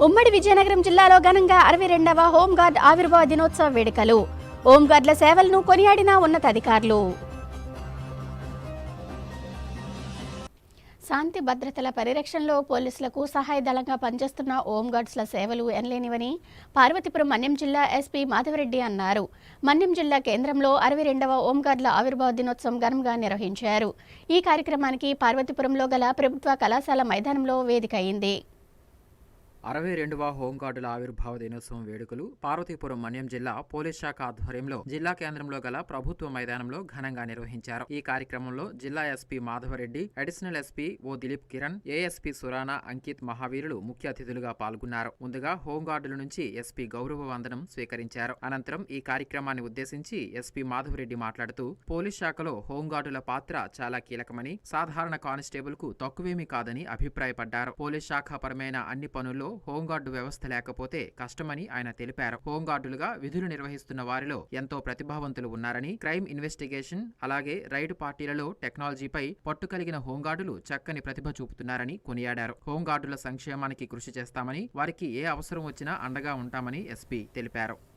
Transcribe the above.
ఉమ్మడి విజయనగరం జిల్లాలో ఘనంగా అరవై రెండవ హోంగార్డ్ ఆవిర్భావ దినోత్సవ వేడుకలు. హోంగార్డుల సేవలను కొనియాడిన ఉన్నతాధికారులు. శాంతి భద్రతల పరిరక్షణలో పోలీసులకు సహాయ దళంగా పనిచేస్తున్న హోంగార్డ్స్ల సేవలు ఎనలేనివని పార్వతీపురం మన్యం జిల్లా ఎస్పీ మాధవరెడ్డి అన్నారు. మన్యం జిల్లా కేంద్రంలో అరవై రెండవ హోంగార్డుల ఆవిర్భావ దినోత్సవం ఘనంగా నిర్వహించారు. ఈ కార్యక్రమానికి పార్వతీపురంలో గల ప్రభుత్వ కళాశాల మైదానంలో వేదిక అయింది. అరవై రెండవ హోంగార్డుల ఆవిర్భావ దినోత్సవం వేడుకలు పార్వతీపురం మన్యం జిల్లా పోలీస్ శాఖ ఆధ్వర్యంలో జిల్లా కేంద్రంలో గల ప్రభుత్వ మైదానంలో ఘనంగా నిర్వహించారు. ఈ కార్యక్రమంలో జిల్లా SP Madhavareddy additional SP O Dilip Kiran ASP Surana Ankit మహావీరులు ముఖ్య అతిథులుగా పాల్గొన్నారు. ముందుగా హోంగార్డుల నుంచి ఎస్పీ గౌరవ వందనం స్వీకరించారు. అనంతరం ఈ కార్యక్రమాన్ని ఉద్దేశించి ఎస్పీ మాధవరెడ్డి మాట్లాడుతూ పోలీస్ శాఖలో హోంగార్డుల పాత్ర చాలా కీలకమని సాధారణ కానిస్టేబుల్కు తక్కువేమీ కాదని అభిప్రాయపడ్డారు. పోలీస్ శాఖ పరమైన అన్ని పనుల్లో హోంగార్డు వ్యవస్థ లేకపోతే కష్టమని ఆయన తెలిపారు. హోంగార్డులుగా విధులు నిర్వహిస్తున్న వారిలో ఎంతో ప్రతిభావంతులు ఉన్నారని క్రైమ్ ఇన్వెస్టిగేషన్ అలాగే రైడ్ పార్టీలలో టెక్నాలజీపై పట్టు కలిగిన హోంగార్డులు చక్కని ప్రతిభ చూపుతున్నారని కొనియాడారు. హోంగార్డుల సంక్షేమానికి కృషి చేస్తామని వారికి ఏ అవసరం వచ్చినా అండగా ఉంటామని ఎస్పీ తెలిపారు.